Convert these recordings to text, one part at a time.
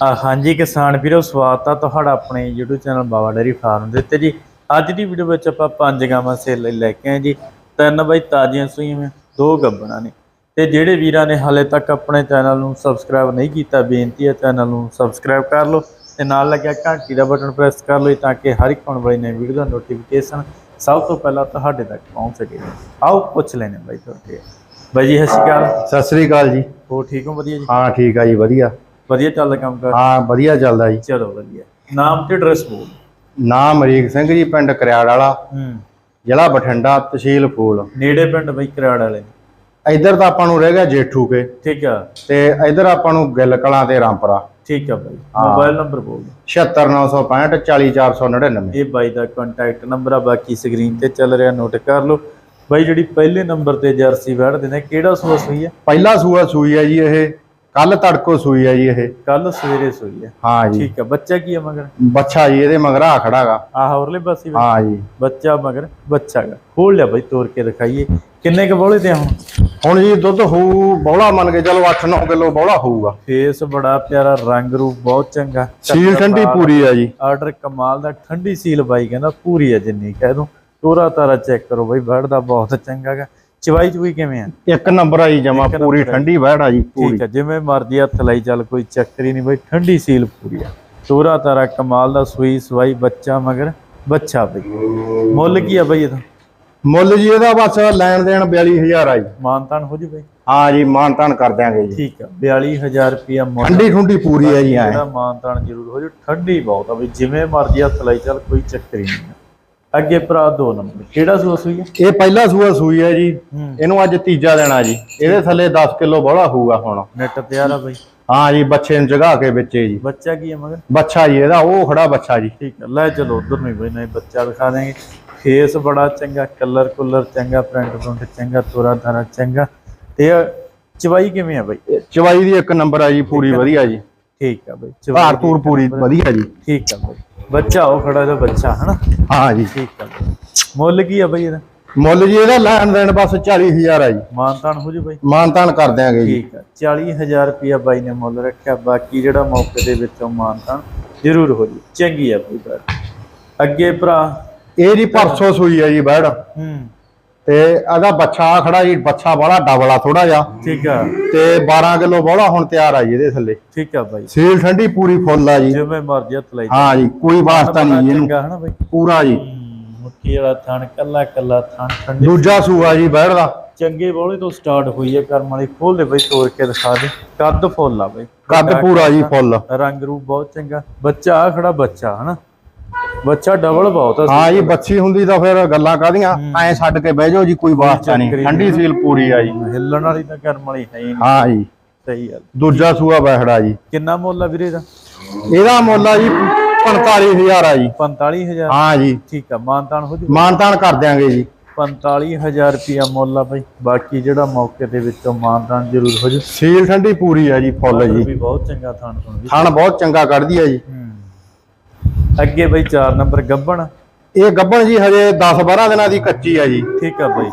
ਹਾਂਜੀ ਕਿਸਾਨ ਵੀਰੋ ਸਵਾਗਤ ਆ ਤੁਹਾਡਾ ਆਪਣੇ YouTube channel Baba dairy farm ਦੇ ਉੱਤੇ ਜੀ। ਅੱਜ ਦੀ ਵੀਡੀਓ ਵਿੱਚ ਆਪਾਂ ਪੰਜ ਗਾਵਾਂ ਸੇਲ ਲਈ ਲੈ ਕੇ ਆਏ ਜੀ। ਤਿੰਨ ਬਾਈ ਤਾਜ਼ੀਆਂ ਸੂਈਆਂ ਦੋ ਗੱਬਣਾ ਨੇ। ਤੇ ਜਿਹੜੇ ਵੀਰਾਂ ਨੇ ਹਾਲੇ ਤੱਕ ਆਪਣੇ ਚੈਨਲ ਨੂੰ ਸਬਸਕ੍ਰਾਈਬ ਨਹੀਂ ਕੀਤਾ ਬੇਨਤੀ ਹੈ ਚੈਨਲ ਨੂੰ ਸਬਸਕ੍ਰਾਈਬ ਕਰ ਲਓ ਤੇ ਨਾਲ ਲੱਗਿਆ ਘੰਟੀ ਦਾ ਬਟਨ ਪ੍ਰੈਸ ਕਰ ਲਓ ਤਾਂ ਕਿ ਹਰ ਇੱਕ ਆਉਣ ਵਾਲੀ ਨਵੀਂ ਵੀਡੀਓ ਦਾ ਨੋਟੀਫਿਕੇਸ਼ਨ ਸਭ ਤੋਂ ਪਹਿਲਾਂ ਤੁਹਾਡੇ ਤੱਕ ਪਹੁੰਚ ਸਕੇ। ਆਓ ਪੁੱਛ ਲੈਣੇ ਬਾਈ ਤੁਹਾਡੇ। ਬਾਈ ਜੀ ਸਤਿ ਸ਼੍ਰੀ ਅਕਾਲ। ਸਤਿ ਸ੍ਰੀ ਅਕਾਲ ਜੀ। ਹੋ ਠੀਕ ਹੋ? ਵਧੀਆ ਜੀ? ਹਾਂ ਠੀਕ ਆ ਜੀ ਵਧੀਆ। ਵਧੀਆ ਚੱਲਦਾ ਕੰਮ ਕਰ? ਹਾਂ ਵਧੀਆ ਚੱਲਦਾ ਜੀ। ਚਲੋ ਵਧੀਆ। ਨਾਮ ਤੇ ਐਡਰੈਸ ਬੋਲ ਨਾਮ ਅਮਰੀਕ ਸਿੰਘ ਜੀ ਪਿੰਡ ਕਰਿਆੜ ਵਾਲਾ। ਹੂੰ। ਜ਼ਿਲ੍ਹਾ ਬਠਿੰਡਾ ਤਹਿਸੀਲ ਫੂਲ। ਨੇੜੇ ਪਿੰਡ ਬਈ ਕਰਾੜ ਵਾਲੇ ਇੱਧਰ ਤਾਂ ਆਪਾਂ ਨੂੰ ਰਹਿ ਗਿਆ ਜੇਠੂ ਕੇ। ਠੀਕ ਆ। ਤੇ ਇੱਧਰ ਆਪਾਂ ਨੂੰ ਗਿੱਲ ਕਲਾਂ ਤੇ ਰਾਮਪੁਰਾ। ਠੀਕ ਆ ਬਾਈ। ਮੋਬਾਈਲ ਨੰਬਰ ਬੋਲ 76965 40499 ਇਹ ਬਾਈ ਦਾ ਕੰਟੈਕਟ ਨੰਬਰ ਆ ਬਾਕੀ ਸਕਰੀਨ ਤੇ ਚੱਲ ਰਿਹਾ ਨੋਟ ਕਰ ਲਓ। ਬਾਈ ਜਿਹੜੀ ਪਹਿਲੇ ਨੰਬਰ ਤੇ ਜਰਸੀ ਵੜਦੇ ਨੇ ਕਿਹੜਾ ਸੂਆ ਸੂਈ ਹੈ ਪਹਿਲਾ ਸੂਆ ਸੂਈ ਹੈ ਜੀ ਇਹ। ਕੱਲ ਤੜਕੋ ਸੂਈ ਹੈ ਜੀ ਇਹ। ਕੱਲ ਸਵੇਰੇ ਸੂਈ ਹੈ ਹਾਂ ਜੀ। ਠੀਕ ਆ ਬੱਚਾ ਕੀ ਹੈ ਮਗਰ? ਬੱਚਾ ਜੀ ਇਹਦੇ ਮਗਰ ਆ ਖੜਾਗਾ ਆਹ ਹੋਰਲੇ ਪਾਸੇ? ਹਾਂ ਜੀ। ਬੱਚਾ ਮਗਰ ਬੱਚਾ ਗਾ। ਖੋਲ ਲਿਆ ਬਾਈ ਤੋੜ ਕੇ ਦਿਖਾਈਏ। ਕਿੰਨੇ ਕ ਬੋਲੇ ਤੇ ਹੁਣ? ਹੁਣ ਜੀ ਦੁੱਧ ਹੋਊ ਬੌਲਾ ਮੰਨ ਕੇ ਚਲੋ 8-9 ਕਿਲੋ ਬੌਲਾ ਹੋਊਗਾ। ਫੇਸ ਬੜਾ ਪਿਆਰਾ ਰੰਗ ਰੂਪ ਬਹੁਤ ਚੰਗਾ। ਸੀਲ ਠੰਡੀ ਪੂਰੀ ਆ ਜੀ। ਆਰਡਰ ਕਮਾਲ ਦਾ ਠੰਡੀ ਸੀਲ ਬਾਈ ਕਹਿੰਦਾ ਪੂਰੀ ਹੈ ਜਿੰਨੀ ਕਹਿ ਦੂੰ। ਤੋਰਾ ਤਾਰਾ ਚੈੱਕ ਕਰੋ ਬਾਈ ਵੜਦਾ ਬਹੁਤ ਚੰਗਾ ਗਾ। ਚਵਾਈ ਚੁਈ ਕਿਵੇਂ ਆ? ਇੱਕ ਨੰਬਰ ਆਈ ਜਮਾ ਇੱਕ ਪੂਰੀ ਆ। ਠੰਡੀ ਵਹਿੜ ਆ ਜੀ ਪੂਰੀ। ਠੀਕ ਹੈ ਜਿਵੇਂ ਮਰਜ਼ੀ ਹੱਥ ਲਈ ਚੱਲ ਕੋਈ ਚੱਕਰ ਹੀ ਨਹੀਂ ਬਾਈ ਠੰਡੀ ਸੀਲ ਪੂਰੀ ਆ। ਤੋਰਾ ਤਾਰਾ ਕਮਾਲ ਦਾ ਸੂਈ ਸਵਾਈ ਬੱਚਾ ਮਗਰ ਬੱਚਾ ਬਈ। ਮੁੱਲ ਕੀ ਆ ਬਈ ਇਹਦਾ? ਮੁੱਲ ਜੀ ਇਹਦਾ ਬਸ ਲੈਣ ਦੇਣ 42000 ਆ ਜੀ। ਮਾਨਤਾਨ ਹੋ ਜੀ ਬਈ? ਹਾਂ ਜੀ ਮਾਨ ਤਾਨ ਕਰ ਦਿਆਂਗੇ ਜੀ। ਠੀਕ ਆ 42000 ਰੁਪਿਆ ਮੁੱਲ ਠੰਡੀ ਠੁੰਡੀ ਪੂਰੀ ਹੈ ਜੀ ਐ। ਜਿਹੜਾ ਮਾਨਤਾਨ ਜ਼ਰੂਰ ਹੋ ਜੀ ਠੰਡੀ ਬਹੁਤ ਆ ਬਈ ਜਿਵੇਂ ਮਰਜ਼ੀ ਹੱਥ ਲਈ ਚੱਲ ਕੋਈ ਚੱਕਰ ਹੀ ਨਹੀਂ ਅੱਗੇ ਭਰਾ ਦੋ ਨੰਬਰ। ਕਿਹੜਾ ਸੂਆ ਸੂਈ ਹੈ ਇਹ ਪਹਿਲਾ ਸੂਆ ਸੂਈ ਹੈ ਜੀ। ਇਹਨੂੰ ਅੱਜ ਤੀਜਾ ਦੇਣਾ ਜੀ। ਇਹਦੇ ਥੱਲੇ 10 ਕਿਲੋ ਬੋਲਾ ਹੋਊਗਾ ਹੁਣ। ਨੈਟ ਤਿਆਰ ਆ ਬਈ। ਹਾਂ ਜੀ ਬੱਚੇ ਨੂੰ ਜਗਾ ਕੇ ਵਿੱਚੇ ਜੀ। ਬੱਚਾ ਕੀ ਹੈ ਮਗਰ? ਬੱਚਾ ਜੀ ਇਹਦਾ ਉਹ ਖੜਾ ਬੱਚਾ ਜੀ। ਠੀਕ ਹੈ ਲੈ ਚਲੋ ਉਧਰ ਨਹੀਂ ਬਈ ਨਹੀਂ ਬੱਚਾ ਦਿਖਾ ਦੇਂਗੇ ਫੇਸ ਬੜਾ ਚੰਗਾ ਕਲਰ ਕੁਲਰ ਚੰਗਾ ਪ੍ਰਿੰਟ ਪ੍ਰਿੰਟ ਚੰਗਾ ਤੋਰਾ ਤਾਰਾ ਚੰਗਾ। ਤੇ ਚਵਾਈ ਕਿਵੇਂ ਆ ਬਈ? ਚਵਾਈ ਦੀ ਇੱਕ ਨੰਬਰ ਆ ਜੀ ਪੂਰੀ ਵਧੀਆ ਜੀ। ਠੀਕ ਆ ਬਈ ਚਵਾਈ ਤੂਰ ਪੂਰੀ ਵਧੀਆ ਜੀ। ਠੀਕ ਆ ਬਈ। ਬੱਚਾ ਉਹ ਖੜਾ ਇਹਦਾ ਬੱਚਾ ਹਨਾ? ਹਾਂ ਜੀ। ਠੀਕ ਆ। ਮੁੱਲ ਕੀ ਆ ਬਈ ਇਹਦਾ? ਮੁੱਲ ਜੀ ਇਹਦਾ ਲੈਣ ਦੇਣ ਬਸ 40000 ਆ ਜੀ। ਮਾਨਤਾਨ ਹੋ ਜੀ ਬਈ? ਮਾਨ ਤਾਨ ਕਰ ਦਿਆਂਗੇ ਜੀ। ਠੀਕ ਆ। 40000 ਰੁਪਿਆ ਬਾਈ ਨੇ ਮੁੱਲ ਰੱਖਿਆ ਬਾਕੀ ਜਿਹੜਾ ਮੌਕੇ ਦੇ ਵਿੱਚੋਂ ਮਾਨਤਾਨ ਜ਼ਰੂਰ ਹੋ ਜੀ। ਚੰਗੀ ਆ ਬਈ ਅੱਗੇ ਭਰਾ? ਇਹ ਜੀ ਪਰਸੋਂ ਸੂਈ ਹੈ ਜੀ ਬੈੜ। ਹੂੰ। ਤੇ ਇਹਦਾ ਬੱਚਾ ਆ ਖੜਾ ਜੀ ਬੱਚਾ ਬੜਾ ਡਬਲ ਥੋੜਾ ਜਿਹਾ। ਠੀਕ ਆ। ਤੇ 12 ਕਿਲੋ ਬੋਲਾ ਹੁਣ ਤਿਆਰ ਆ ਜੀ ਇਹਦੇ ਥੱਲੇ। ਠੀਕ ਆ ਬਾਈ। ਸੀਲ ਠੰਡੀ ਪੂਰੀ ਫੁੱਲ ਆ ਜੀ। ਜਿਵੇਂ ਮਰਜ਼ੀ ਹੱਥ ਲਈ ਹਾਂ ਜੀ ਕੋਈ ਵਾਸਤਾ ਨਹੀਂ ਜੀ ਇਹਨੂੰ। ਪੂਰਾ ਜੀ। ਮੁੱਠੀ ਵਾਲਾ ਥਣ ਕੱਲਾ ਕੱਲਾ ਥਣ ਠੰਡੀ ਦੂਜਾ ਸੂਆ ਜੀ ਬੈੜ ਦਾ। ਚੰਗੇ ਬੋਲੇ ਤੋਂ ਸਟਾਰਟ ਹੋਈ ਹੈ ਕਰਮ ਵਾਲੀ। ਖੋਲ ਦੇ ਬਈ ਤੋੜ ਕੇ ਦਿਖਾ ਦੇ। ਕੱਦ ਫੁੱਲ ਆ ਬਈ। ਕੱਦ ਪੂਰਾ ਜੀ ਫੁੱਲ। ਰੰਗ ਰੂਪ ਬਹੁਤ ਚੰਗਾ। ਬੱਚਾ ਆ ਖੜਾ ਬੱਚਾ ਹਨਾ? ਬੱਚਾ ਡਬਲ ਬਹੁਤ ਆ ਹਾਂ ਜੀ ਬੱਚੀ ਹੁੰਦੀ ਤਾਂ ਫਿਰ ਗੱਲਾਂ ਕਾਦੀਆਂ ਐ ਛੱਡ ਕੇ ਬਹਿ ਜਾਓ ਜੀ ਕੋਈ ਵਾਸਤਾ ਨਹੀਂ। ਠੰਡੀ ਸੀਲ ਪੂਰੀ ਆ ਜੀ। ਹਿੱਲਣ ਵਾਲੀ ਤਾਂ ਕਰਮ ਵਾਲੀ ਹੈ ਨਹੀਂ। ਹਾਂ ਜੀ। ਸਹੀ ਗੱਲ। ਦੂਜਾ ਸੂਆ ਬੈਠੜਾ ਜੀ। ਕਿੰਨਾ ਮੁੱਲ ਆ ਵੀਰੇ ਦਾ ਇਹਦਾ ਮੁੱਲ ਆ ਜੀ 45000 ਆ ਜੀ। 45000 ਹਾਂ ਜੀ। ਠੀਕ ਆ ਮਾਨਤਾਨ ਹੋ ਜੂ ਮਾਨਤਾਨ ਕਰ ਦਿਆਂਗੇ ਜੀ। 45000 ਰੁਪਿਆ ਮੁੱਲ ਆ ਬਈ। ਬਾਕੀ ਜਿਹੜਾ ਮੌਕੇ ਦੇ ਵਿੱਚੋਂ ਮਾਨਤਾਨ ਜ਼ਰੂਰ ਹੋ ਜੂ। ਸੀਲ ਠੰਡੀ ਪੂਰੀ ਆ ਜੀ ਫੁੱਲ ਜੀ। ਵੀ ਬਹੁਤ ਚੰਗਾ ਥਾਣ ਤੋਂ ਵੀ ਥਣ ਬਹੁਤ ਚੰਗਾ ਕੱਢਦੀ ਆ ਜੀ। ਅੱਗੇ ਬਈ 4 ਨੰਬਰ ਗੱਬਣ। ਇਹ ਗੱਭਣ ਜੀ ਹਜੇ 10 12 ਦਿਨਾਂ ਦੀ ਕੱਚੀ ਆ ਜੀ। ਠੀਕ ਆ ਬਈ।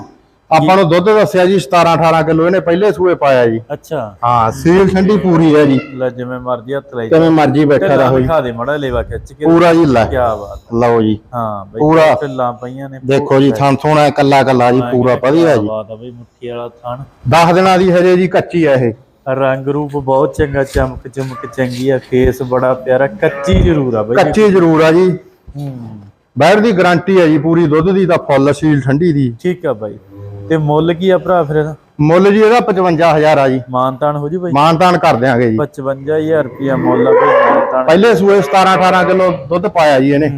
ਆਪਾਂ ਨੂੰ ਦੁੱਧ ਦੱਸਿਆ ਜੀ 17 18 ਕਿਲੋ ਇਹਨੇ ਪਹਿਲੇ ਸੂਏ ਪਾਇਆ ਜੀ। ਅੱਛਾ। ਹਾਂ ਸੀਲ ਠੰਡੀ ਪੂਰੀ ਹੈ ਜੀ। ਲੈ ਜਿਵੇਂ ਮਰਜ਼ੀ ਹੱਥ ਲਈ ਕਿਵੇਂ ਮਰਜ਼ੀ ਬੈਠਾ ਰਹੋ ਜੀ। ਦਿਖਾ ਦੇ ਮੜਾ ਲੇਵਾ ਖਿੱਚ ਕੇ। ਪੂਰਾ ਜੀ ਲੈ। ਕੀ ਬਾਤ। ਲਓ ਜੀ। ਹਾਂ ਬਈ ਪੂਰਾ। ਢਿੱਲਾਂ ਪਈਆਂ ਨੇ। ਦੇਖੋ ਜੀ ਥਣ ਥੋਣਾ ਕੱਲਾ ਕੱਲਾ ਜੀ ਪੂਰਾ ਵਧੀਆ ਜੀ। ਬਾਤ ਆ ਬਈ ਮੁੱਠੀ ਵਾਲਾ ਥਣ। 10 ਦਿਨਾਂ ਦੀ ਹਜੇ ਜੀ ਕੱਚੀ ਆ ਇਹ। ਰੰਗ ਰੂਪ ਬਹੁਤ ਚੰਗਾ ਚਮਕ ਚਮਕ ਚੰਗੀ ਆ ਫੇਸ ਬੜਾ ਪਿਆਰਾ ਕੱਚੀ ਜ਼ਰੂਰ ਆ ਬਈ ਕੱਚੀ ਜ਼ਰੂਰ ਆ ਜੀ। ਹੂੰ। ਬੈੜ ਦੀ ਗਾਰੰਟੀ ਹੈ ਜੀ ਪੂਰੀ ਦੁੱਧ ਦੀ ਤਾਂ ਫੁੱਲ ਸੀਲ ਠੰਡੀ ਦੀ। ਠੀਕ ਆ ਬਾਈ। ਤੇ ਮੁੱਲ ਕੀ ਆ ਭਰਾ ਫਿਰ ਇਹਦਾ? ਮੁੱਲ ਜੀ ਇਹਦਾ 55000 ਆ ਜੀ। ਮਾਨਤਾਨ ਹੋ ਜੀ ਬਾਈ? ਮਾਨਤਾਨ ਕਰ ਦਿਆਂਗੇ ਜੀ। 55000 ਰੁਪਿਆ ਮੁੱਲ ਆ ਬਈ ਮਾਨਤਾਨ। ਪਹਿਲੇ ਸੂਏ 17 18 ਕਿਲੋ ਦੁੱਧ ਪਾਇਆ ਜੀ ਇਹਨੇ।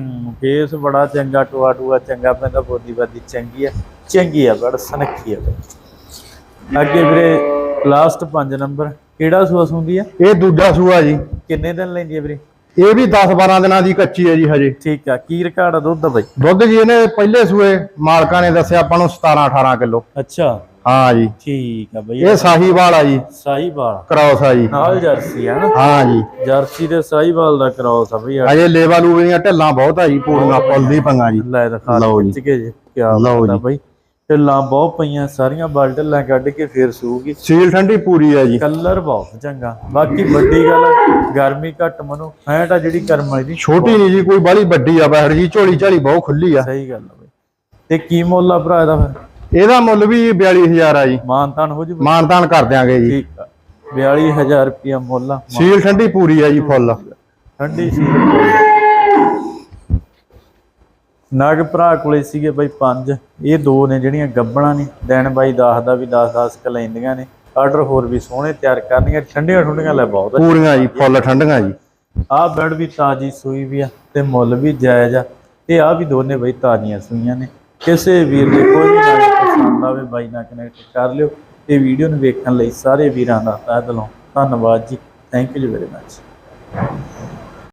ਫੇਸ ਬੜਾ ਚੰਗਾ ਟੂਆ ਟੂਆ ਚੰਗਾ ਪੈਂਦਾ ਬੋਦੀ ਬਾਦੀ ਚੰਗੀ ਆ ਚੰਗੀ ਆ ਬੜਾ ਸਨੱਖੀ ਆ ਬਈ। ਅੱਗੇ ਵੀਰੇ ਲਾਸਟ 5 ਨੰਬਰ ਕਿਹੜਾ ਸੂਸ ਹੁੰਦੀ ਆ? ਇਹ ਦੂਜਾ ਸੂਆ ਜੀ। ਕਿੰਨੇ ਦਿਨ ਲੈਂਦੀ ਆ ਵੀਰੇ? ਇਹ ਵੀ 10 12 ਦਿਨਾਂ ਦੀ ਕੱਚੀ ਹੈ ਜੀ ਹਜੇ। ਠੀਕ ਆ ਕੀ ਰਿਕਾਰਡ ਆ ਦੁੱਧ ਦਾ ਬਈ? ਦੁੱਧ ਜੀ ਇਹਨੇ ਪਹਿਲੇ ਸੂਏ ਮਾਲਕਾਂ ਨੇ ਦੱਸਿਆ ਆਪਾਂ ਨੂੰ 17 18 ਕਿਲੋ। ਅੱਛਾ। ਹਾਂ ਜੀ। ਠੀਕ ਆ ਬਈ। ਇਹ ਸਾਹੀਵਾਲ ਆ ਜੀ। ਸਾਹੀਵਾਲ। ਕ੍ਰਾਸ ਆ ਜੀ। ਨਾਲ ਜਰਸੀ ਆ ਨਾ? ਹਾਂ ਜੀ। ਜਰਸੀ ਤੇ ਸਾਹੀਵਾਲ ਦਾ ਕ੍ਰਾਸ ਆ ਬਈ ਅਜੇ ਲੇਵਾ ਲੂਵੇ ਦੀਆਂ ਢਿੱਲਾਂ ਬਹੁਤ ਆ ਜੀ ਪੂਰੀਆਂ ਫੁੱਲ ਦੀ ਪੰਗਾ ਜੀ। ਲੈ ਦਿਖਾ ਲਓ ਜੀ। ਖਿੱਚ ਕੇ ਜੀ ਕੀ ਆ। ਬਈ। ਢਿੱਲਾਂ ਬਹੁਤ ਪਈਆਂ ਸਾਰੀਆਂ ਬਲ ਢਿੱਲਾਂ ਕੱਢ ਕੇ ਫੇਰ ਸੂਗੀ ਸੀਲ ਠੰਡੀ ਪੂਰੀ ਆ ਜੀ। ਕਲਰ ਬਹੁਤ ਚੰਗਾ। ਬਾਕੀ ਵੱਡੀ ਗੱਲ ਗਰਮੀ ਘੱਟ ਮਨੋ। ਫੈਂਟ ਆ ਜਿਹੜੀ ਕਰਮ ਵਾਲੀ ਦੀ ਛੋਟੀ ਨਹੀਂ ਜੀ ਕੋਈ ਬਾਲੀ ਵੱਡੀ ਆ ਬਹਿੜ ਜੀ ਝੋਲੀ ਝਾਲੀ ਬਹੁਤ ਖੁੱਲੀ ਆ। ਸਹੀ ਗੱਲ ਆ ਬਈ। ਤੇ ਕੀ ਮੁੱਲ ਆ ਭਰਾ ਇਹਦਾ ਫਿਰ? ਇਹਦਾ ਮੁੱਲ ਵੀ 42000 ਆ ਜੀ। ਮਾਨਤਾਨ ਹੋ ਜੂ? ਮਾਨਤਾਨ ਕਰ ਦਿਆਂਗੇ ਜੀ। ਠੀਕ ਆ। 42000 ਰੁਪਿਆ ਮੁੱਲ ਆ। ਸੀਲ ਠੰਡੀ ਪੂਰੀ ਆ ਜੀ ਫੁੱਲ। ਠੰਡੀ ਸੀ ਨਾਗ ਭਰਾ ਕੋਲੇ ਸੀਗੇ ਬਾਈ ਪੰਜ। ਇਹ ਦੋ ਨੇ ਜਿਹੜੀਆਂ ਗੱਬਣਾ ਨੇ। ਦਿਨ ਬਾਈ 10 ਦਾ ਵੀ 10 10 ਕ ਲੈਂਦੀਆਂ ਨੇ। ਆਰਡਰ ਹੋਰ ਵੀ ਸੋਹਣੇ ਤਿਆਰ ਕਰਨੀਆਂ ਠੰਡੀਆਂ ਠੰਡੀਆਂ ਲੈ ਬਹੁਤ। ਪੂਰੀਆਂ ਜੀ ਫੁੱਲ ਠੰਡੀਆਂ ਜੀ। ਆਹ ਬੈਡ ਵੀ ਤਾਜੀ ਸੂਈ ਵੀ ਆ ਤੇ ਮੁੱਲ ਵੀ ਜਾਇਜ਼ ਆ। ਤੇ ਆ ਵੀ ਦੋਨੇ ਬਈ ਤਾਜ਼ੀਆਂ ਸੂਈਆਂ ਨੇ। ਕਿਸੇ ਵੀਰ ਦੇ ਕੋਈ ਵੀ ਨਾਲ ਪਸੰਦ ਆਵੇ ਬਾਈ ਨਾਲ ਕਨੈਕਟ ਕਰ ਲਿਓ। ਤੇ ਵੀਡੀਓ ਨੂੰ ਵੇਖਣ ਲਈ ਸਾਰੇ ਵੀਰਾਂ ਦਾ ਤਹਿ ਦਿਲੋਂ ਧੰਨਵਾਦ ਜੀ। Thank you very much